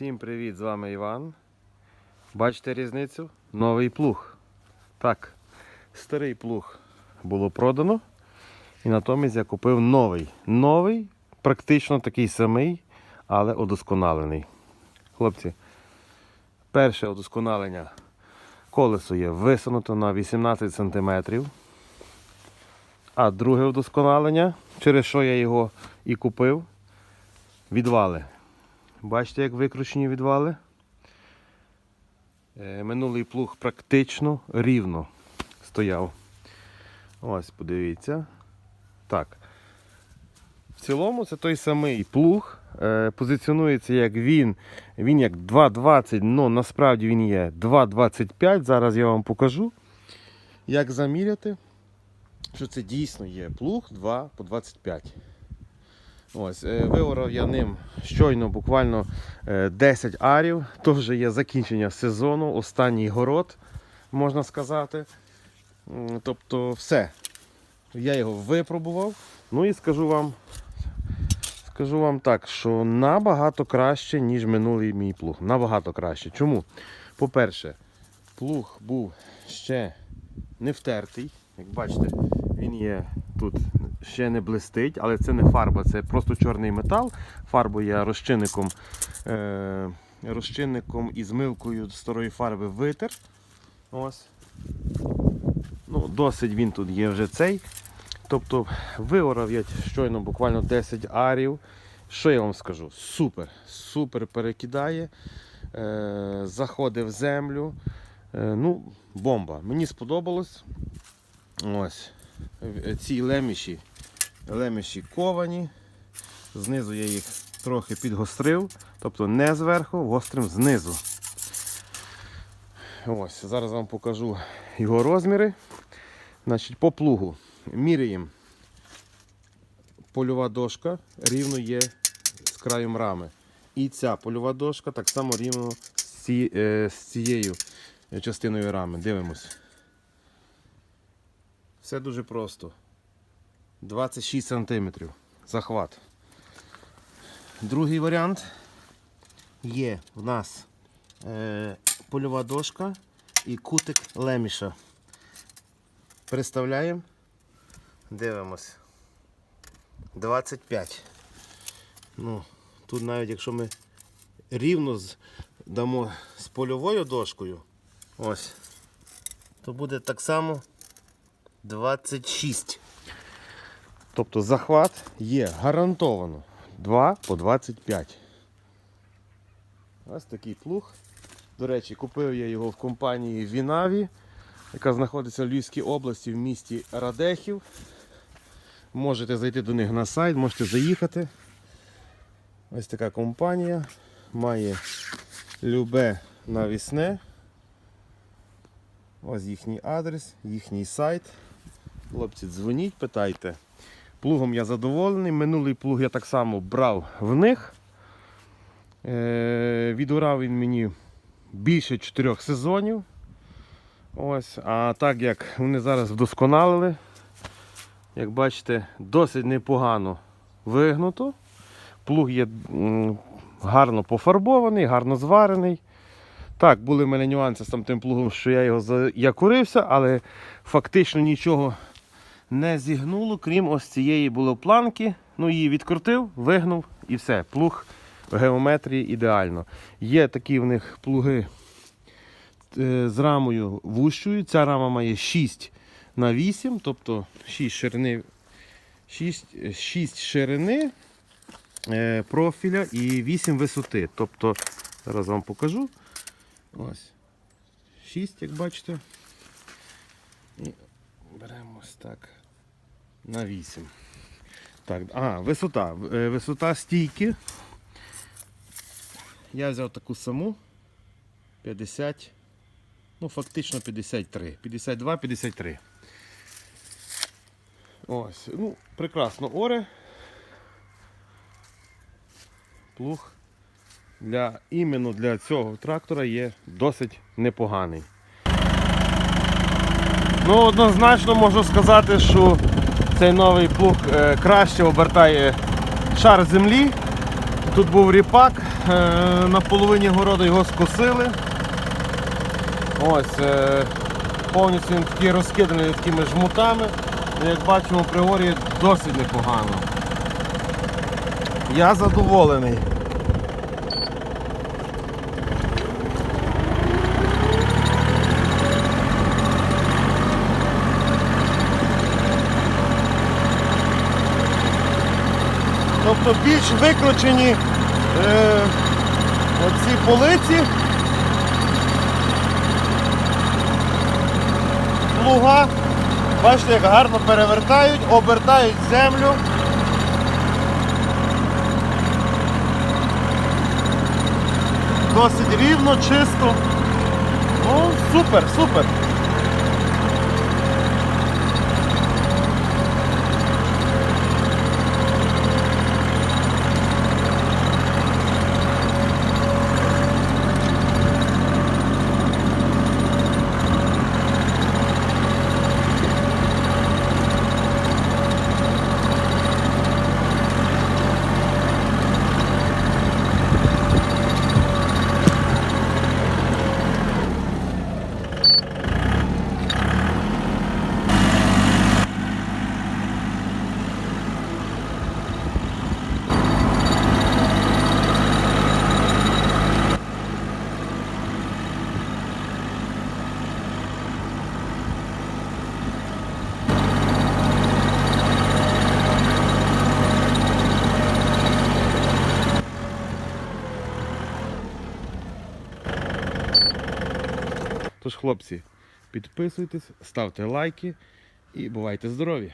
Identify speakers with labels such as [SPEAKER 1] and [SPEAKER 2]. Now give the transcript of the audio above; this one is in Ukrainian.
[SPEAKER 1] Всім привіт, з вами Іван. Бачите різницю? Новий плуг. Так, старий плуг було продано. І натомість я купив новий. Новий, практично такий самий, але удосконалений. Хлопці, перше удосконалення. Колесо є висунуто на 18 см. А друге удосконалення, через що я його і купив, відвали. Бачите, як викручені відвали? Е, Минулий плуг практично рівно стояв. Ось, подивіться. Так. В цілому це той самий плуг. Е, позиціонується як він. Він як 2,20, але насправді він є 2,25. Зараз я вам покажу, як заміряти, що це дійсно є плуг 2 по 25. Ось, е, виорав я ним щойно буквально е, 10 арів. То вже є закінчення сезону, останній город, можна сказати. Тобто все. Я його випробував. Ну і скажу вам, скажу вам так, що набагато краще, ніж минулий мій плуг. Набагато краще. Чому? По-перше, плуг був ще не втертий. Як бачите, він є тут ще не блистить, але це не фарба, це просто чорний метал. Фарбу я розчинником, е, розчинником і змивкою старої фарби витер. Ось. Ну, Досить він тут є вже цей. Тобто виорав я щойно буквально 10 арів. Що я вам скажу? Супер, супер перекидає. Е, заходить в землю. Е, ну, бомба. Мені сподобалось. Ось. Е, Ці леміші, леміші ковані. Знизу я їх трохи підгострив, тобто не зверху, гострим знизу. Ось, зараз вам покажу його розміри. Значить, по плугу міряємо. Польова дошка рівно є з краєм рами. І ця польова дошка так само рівно з, е, з цією частиною рами. Дивимось. Все дуже просто. 26 см захват. Другий варіант є в нас е, польова дошка і кутик леміша. Представляємо. Дивимось. 25. Ну, тут навіть якщо ми рівно дамо з польовою дошкою, ось, то буде так само 26. Тобто захват є гарантовано 2 по 25. Ось такий плуг. До речі, купив я його в компанії Вінаві, яка знаходиться в Львівській області в місті Радехів. Можете зайти до них на сайт, можете заїхати. Ось така компанія. Має любе навісне. Ось їхній адрес, їхній сайт. Хлопці, дзвоніть, питайте. Плугом я задоволений. Минулий плуг я так само брав в них. Е, відгорав він мені більше 4 сезонів. Ось. А так як вони зараз вдосконалили, як бачите, досить непогано вигнуто. Плуг є гарно пофарбований, гарно зварений. Так, були в мене нюанси з там тим плугом, що я його заякурився, але фактично нічого не зігнуло, крім ось цієї було планки. Ну, її відкрутив, вигнув і все. Плуг в геометрії ідеально. Є такі в них плуги е, з рамою вущою. Ця рама має 6 на 8, тобто 6 ширини, 6, 6 ширини е, профіля і 8 висоти. Тобто, зараз вам покажу. Ось. 6, як бачите. І беремо ось так. На 8. Так, а, висота. Е, Висота стійки. Я взяв таку саму. 50. Ну, фактично 53. 52-53. Ось. Ну, прекрасно оре. Плуг для іменно для цього трактора є досить непоганий. Ну, однозначно можу сказати, що цей новий плуг е, краще обертає шар землі, Тут був ріпак, е, на половині городу його скосили. Ось, е, повністю він такий розкиданий такими жмутами. Як бачимо, пригорі досить непогано. Я задоволений. Тобто більш викручені е, оці полиці. Плуга. Бачите, як гарно перевертають, обертають землю. Досить рівно, чисто. Ну, супер, супер. Тож, хлопці, підписуйтесь, ставте лайки і бувайте здорові!